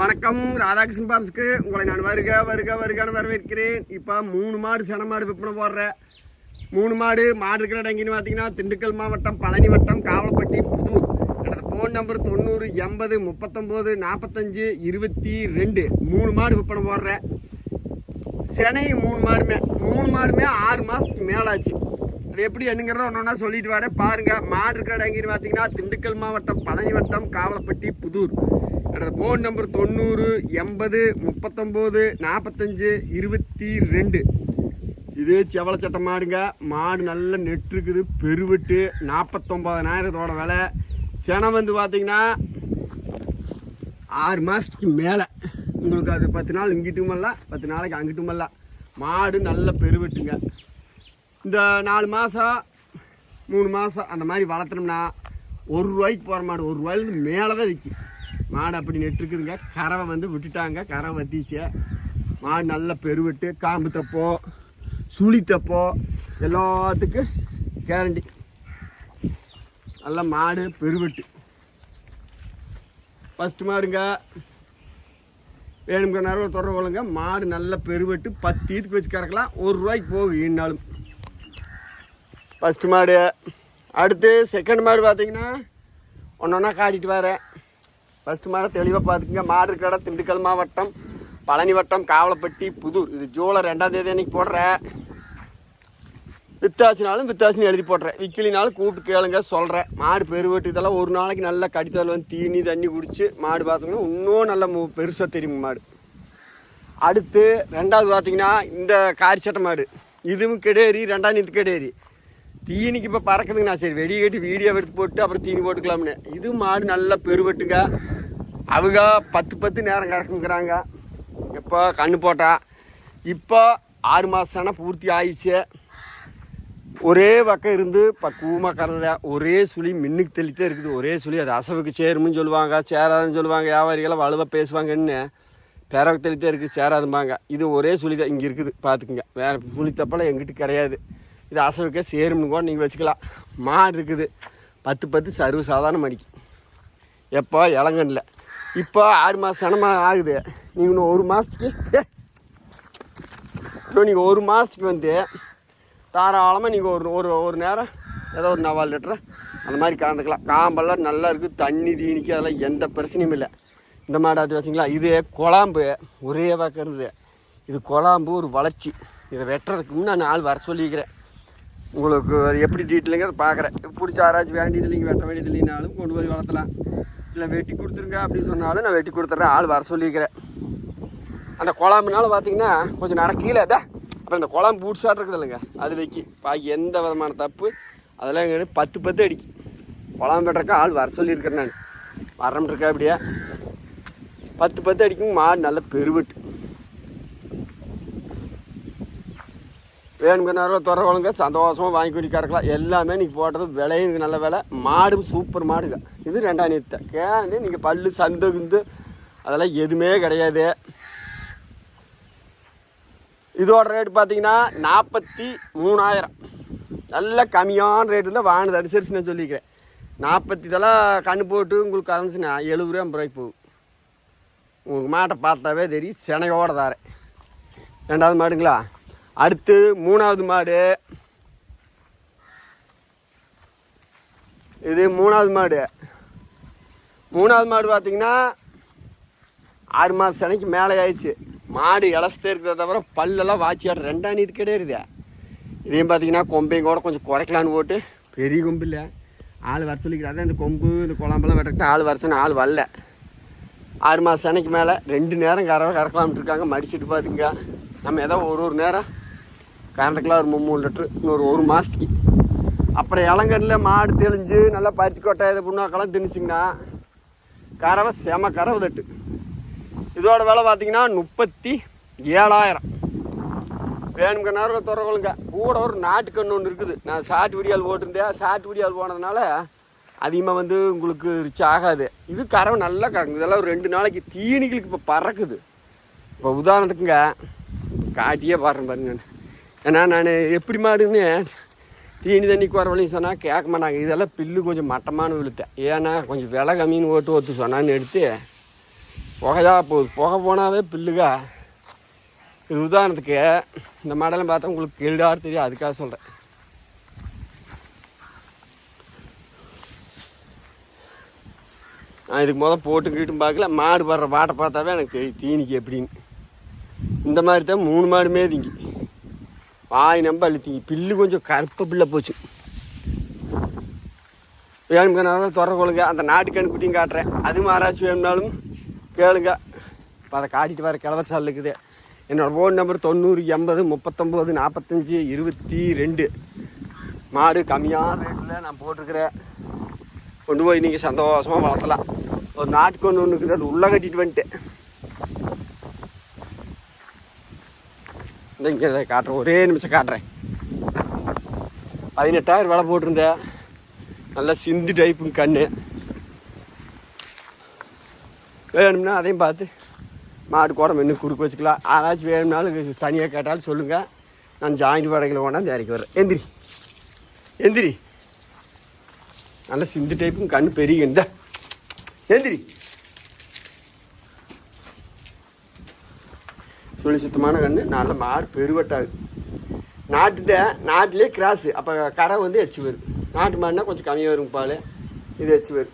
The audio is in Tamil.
வணக்கம். ராதாகிருஷ்ணன் பாம்ஸ்க்கு உங்களை நான் வருக வருக வருகான்னு வரவேற்கிறேன். இப்போ மூணு மாடு சென மாடு விற்பனை போடுறேன் மூணு மாடு மாடு இருக்கிற இடங்கின்னு பார்த்தீங்கன்னா திண்டுக்கல் மாவட்டம் பழனி வட்டம் காவலப்பட்டி புதூர். எனது ஃபோன் நம்பர் தொண்ணூறு எண்பது முப்பத்தொம்போது நாற்பத்தஞ்சு இருபத்தி ரெண்டு. மூணு மாடு விற்பனை போடுறேன் சென்னை மூணு மாடுமே மூணு மாடுமே ஆறு மாதத்துக்கு மேலாச்சு. அது எப்படி என்னங்கிறத ஒன்று ஒன்றா சொல்லிட்டு வரேன். பாருங்கள் மாடு இருக்கிற இடங்கின்னு பார்த்தீங்கன்னா திண்டுக்கல் மாவட்டம் பழனி வட்டம் காவலப்பட்டி புதூர். எனது ஃபோன் நம்பர் தொண்ணூறு எண்பது முப்பத்தொம்போது நாற்பத்தஞ்சு இருபத்தி ரெண்டு. இது செவலை சட்டை மாடுங்க. மாடு நல்ல நெட்டுருக்குது பெருவெட்டு நாற்பத்தொம்பதனாயிரத்தோட விலை. செனை வந்து பார்த்தீங்கன்னா ஆறு மாதத்துக்கு மேலே. உங்களுக்கு அது பத்து நாள் இங்கிட்டும் அல்ல பத்து நாளைக்கு அங்கிட்டும் அல்ல மாடு நல்ல பெருவெட்டுங்க. இந்த நாலு மாதம் மூணு மாதம் அந்த மாதிரி வளர்த்தோம்னா ஒரு ரூபாய்க்கு போகிற மாடு ஒரு ரூபாயிலேருந்து மேலே தான் விற்கும் மாடு அப்படி நெட்டுருக்குதுங்க கறவை வந்து விட்டுட்டாங்க. கறவை வத்திச்சு. மாடு நல்ல பெருவெட்டு காம்பு தப்போ சுழி தப்போ எல்லாத்துக்கும் கேரண்டி நல்ல மாடு பெருவெட்டு. ஃபஸ்ட்டு மாடுங்க. வேணுங்க நேரம் தொடர்பு கொள்ளுங்க. மாடு நல்ல பெருவெட்டு பத்து இதுக்கு வச்சு கறக்கலாம். ஒரு ரூபாய்க்கு போகும் இன்னாலும் ஃபஸ்ட்டு மாடு. அடுத்து செகண்ட் மாடு பார்த்தீங்கன்னா ஒன்று ஒன்றா காட்டிட்டு வரேன். ஃபஸ்ட்டு மாடை தெளிவாக பார்த்துக்குங்க மாடு கடை திண்டுக்கல் மாவட்டம் பழனி வட்டம் காவலப்பட்டி புதூர். இது ஜூலை ரெண்டாம் தேதி அன்னைக்கு போடுறேன் வித்தாசினாலும் வித்தாசினு எழுதி போடுறேன் விக்கிலினாலும் கூப்பிட்டு கேளுங்க சொல்கிறேன் மாடு பெருவெட்டு இதெல்லாம் ஒரு நாளைக்கு நல்லா கடித்தல் வந்து தீனி தண்ணி குடிச்சு மாடு பார்த்தோம்னா இன்னும் நல்ல மு- பெருசாக தெரியும் மாடு. அடுத்து ரெண்டாவது பார்த்தீங்கன்னா இந்த காரி சட்டை மாடு. இதுவும் கெடேரி ரெண்டாம் நீத்து கெடேரி. தீனிக்கு இப்போ பறக்குதுங்கண்ணா. நான் சரி வெடி கட்டி வீடியோ எடுத்து போட்டு அப்புறம் தீனி போட்டுக்கலாம்னு. இது மாடு நல்லா பெருவெட்டுங்க. அவங்க பத்து பத்து நேரம் கறக்குங்கிறாங்க எப்போ கண்ணு போட்டா? இப்போ ஆறு மாதம்னா பூர்த்தி ஆயிடுச்சு. ஒரே பக்கம் இருந்து பக்குவமாக கறந்த ஒரே சுழி மின்னுக்கு தெளித்தே இருக்குது. ஒரே சுழி அது அசவுக்கு சேரும்னு சொல்லுவாங்க சேராதுன்னு சொல்லுவாங்க வியாபாரிகளை வலுவாக பேசுவாங்கன்னு பேரவை தெளித்தே இருக்குது சேராதும்பாங்க. இது ஒரே சுழி தான் இங்கே இருக்குது பார்த்துக்குங்க வேறு சுழி தப்பெல்லாம் எங்கிட்ட கிடையாது. இது அசவுக்கே சேரும்னு கூட நீங்கள் வச்சுக்கலாம். மாடு இருக்குது. பத்து பத்து சர்வ சாதாரண மடிக்கு. எப்போ? இளங்கண்ணில். இப்போ ஆறு மாதம் சனமாக ஆகுது. நீங்கள் இன்னும் ஒரு மாதத்துக்கு இன்னும் நீங்கள் ஒரு மாதத்துக்கு வந்து தாராளமாக நீங்கள் ஒரு ஒரு ஒரு நேரம் ஏதோ ஒரு நவால் லிட்டரை அந்த மாதிரி கலந்துக்கலாம். காம்பெல்லாம் நல்லா இருக்குது தண்ணி தீனிக்கு அதெல்லாம் எந்த பிரச்சனையும் இல்லை. இந்த மாடாத்து வச்சிங்களா இது குழாம்பு ஒரே பக்கம் இது குழாம்பு ஒரு வளர்ச்சி. இதை வெட்டுறதுக்கு நான் ஆள் வர சொல்லிக்கிறேன். உங்களுக்கு எப்படி டீட்டெயிலுங்க அதை பார்க்குறேன். பிடிச்ச யாராச்சும் வேண்டியது இல்லைங்க வெட்ட வேண்டியது இல்லைனாலும் கொண்டு போய் வளர்த்தலாம். இல்லை வெட்டி கொடுத்துருங்க அப்படின்னு சொன்னாலும் நான் வெட்டி கொடுத்துட்றேன் ஆள் வர சொல்லிக்கிறேன் அந்த குழம்புனால பார்த்தீங்கன்னா கொஞ்சம் நடக்கீழ அதா அப்புறம் இந்த குழம்பு பூட்ஸாட் இருக்குது இல்லைங்க அது வைக்கி. பாக்கி எந்த விதமான தப்பு அதெல்லாம் எங்க பத்து பத்து அடிக்கு. குழம்பு வெட்டுறக்க ஆள் வர சொல்லியிருக்கிறேன் நான். வரம்ட்டு இருக்கா அப்படியே பத்து பத்து அடிக்கும் மாடு நல்ல பெருவெட்டு. வேணுங்கிறனாரோ நேரம் துற சந்தோஷமாக வாங்கி கொண்டு எல்லாமே நீங்கள் போட்டது விலையும் நல்ல விலை. மாடும் சூப்பர் மாடுங்க இது. ரெண்டாம் நீத்தை. கேந்து நீங்கள் பல்லு சந்து குந்து அதெல்லாம் எதுவுமே கிடையாது. இதோட ரேட் பார்த்தீங்கன்னா நாற்பத்தி மூணாயிரம். நல்ல கம்மியான ரேட்டு தான் வாங்கினது. அனுசரிச்சு நான் சொல்லிக்கிறேன். நாற்பத்தி இதெல்லாம் கண்ணு போட்டு உங்களுக்கு கலந்துச்சுன்னா எழுபது ரூபா ஐம்பது ரூபாய்க்கு போகும் உங்களுக்கு மாட்டை பார்த்தாவே தெரியும். சினையோட தாரேன். ரெண்டாவது மாடுங்களா? அடுத்து மூணாவது மாடு. இது மூணாவது மாடு. மூணாவது மாடு பார்த்தீங்கன்னா ஆறு மாதம் சனைக்கு மேலே ஆயிடுச்சு. மாடு இலசத்தே இருக்கிறத தவிர பல்லெல்லாம் வாச்சியாடு ரெண்டாம் நீதி கிடையாது இதையும் பார்த்தீங்கன்னா கொம்பையும் கூட கொஞ்சம் குறைக்கலான்னு போட்டு பெரிய கொம்பு இல்லை. ஆள் வர சொல்லிக்கிறாரு இந்த கொம்பு இந்த குழம்பெல்லாம் வெட்டுறது ஆள் வர ஆள் வரல. ஆறு மாதம் சனைக்கு மேலே ரெண்டு நேரம் கறவை கறக்கலாம்னு இருக்காங்க. மடிச்சிட்டு பார்த்துங்க நம்ம ஏதோ ஒரு ஒரு நேரம் கறந்துக்கலாம் ஒரு மூணு லிட்ரு இன்னொரு ஒரு மாதத்துக்கு அப்புறம் இளங்கண்ணில் மாடு தெளிஞ்சு நல்லா பருத்தி கொட்டை இதை புண்ணாக்கெல்லாம் திணிச்சிங்கன்னா கறவை செம கறவை தட்டு. இதோட விலை பார்த்தீங்கன்னா முப்பத்தி ஏழாயிரம். வேணுங்க நேரம் துறவலுங்க கூட ஒரு நாட்டுக்கண்ணு ஒன்று இருக்குது. நான் சாட்டு விடியால் போட்டிருந்தேன். சாட்டு விடியால் போனதுனால அதிகமாக வந்து உங்களுக்கு ரிச் ஆகாது. இது கறவை நல்லா கறக்குது. இதெல்லாம் ஒரு ரெண்டு நாளைக்கு தீனிகளுக்கு இப்போ பறக்குது. இப்போ உதாரணத்துக்குங்க காட்டியே பாடுறேன் பாருங்க. ஏன்னா நான் எப்படி மாடுன்னு தீனி தண்ணி குறவழையும் சொன்னால் கேட்க மாட்டாங்க. இதெல்லாம் பில்லு கொஞ்சம் மட்டமான விழுத்தேன் ஏன்னா கொஞ்சம் விலை கம்மின்னு ஓட்டு ஒத்து சொன்னான்னு எடுத்து புகையா போகுது புகை போனாவே பில்லுகா. இது உதாரணத்துக்கு இந்த மாடலாம் பார்த்தா உங்களுக்கு கெல்டாரு தெரியும். அதுக்காக சொல்கிறேன் நான் இதுக்கு முதல் போட்டுக்கிட்டும் கீட்டும் பார்க்கல. மாடு வர்ற வாட்டை பார்த்தாவே எனக்கு தீனிக்கு எப்படின்னு. இந்த மாதிரி தான் மூணு மாடுமே திங்கி. வாய் நம்ப அழுத்திங்க. பில்லு கொஞ்சம் கருப்பு பில்லை போச்சு. வேணும்னாலும் துற கொள்ளுங்க. அந்த நாட்டு கண்குட்டியும் காட்டுறேன். அது மாறாச்சு வேணும்னாலும் கேளுங்க. இப்போ அதை காட்டிட்டு வர கிழவர் சால் இருக்குது. என்னோடய ஃபோன் நம்பர் தொண்ணூறு எண்பது முப்பத்தொம்போது நாற்பத்தஞ்சி இருபத்தி ரெண்டு. மாடு கம்மியான ரேட்டில் நான் போட்டிருக்கிறேன். கொண்டு போய் நீங்கள் சந்தோஷமாக வளர்த்தலாம். ஒரு நாட்டுக்கு ஒன்று ஒன்று இருக்குது. அது உள்ளே கட்டிட்டு வந்துட்டு இந்த இங்கே இதை காட்டுறேன். ஒரே நிமிஷம் காட்டுறேன். பதினெட்டாயிரம் விலை போட்டிருந்தேன். நல்லா சிந்து டைப்புங்க கண்ணு. வேணும்னா அதையும் பார்த்து மாடு கூட இன்னும் குறுக்க வச்சுக்கலாம். யாராச்சும் வேணும்னாலும் தனியாக கேட்டாலும் சொல்லுங்கள் நான் ஜாயிண்ட் வாடகையில் கொண்டாந்து இறக்கி வரேன் எந்திரி. எந்திரி. நல்ல சிந்து டைப்பும் கண் பெரிய இந்த. எந்திரி. சுழி சுத்தமான கண்ணு நல்ல மாறு பெருவட்டாது நாட்டுட்ட நாட்டிலே கிராஸு அப்போ கரை வந்து எச்சு வருது நாட்டு மாடுனா கொஞ்சம் கம்மியாக வரும் பால். இது எச்சு வருது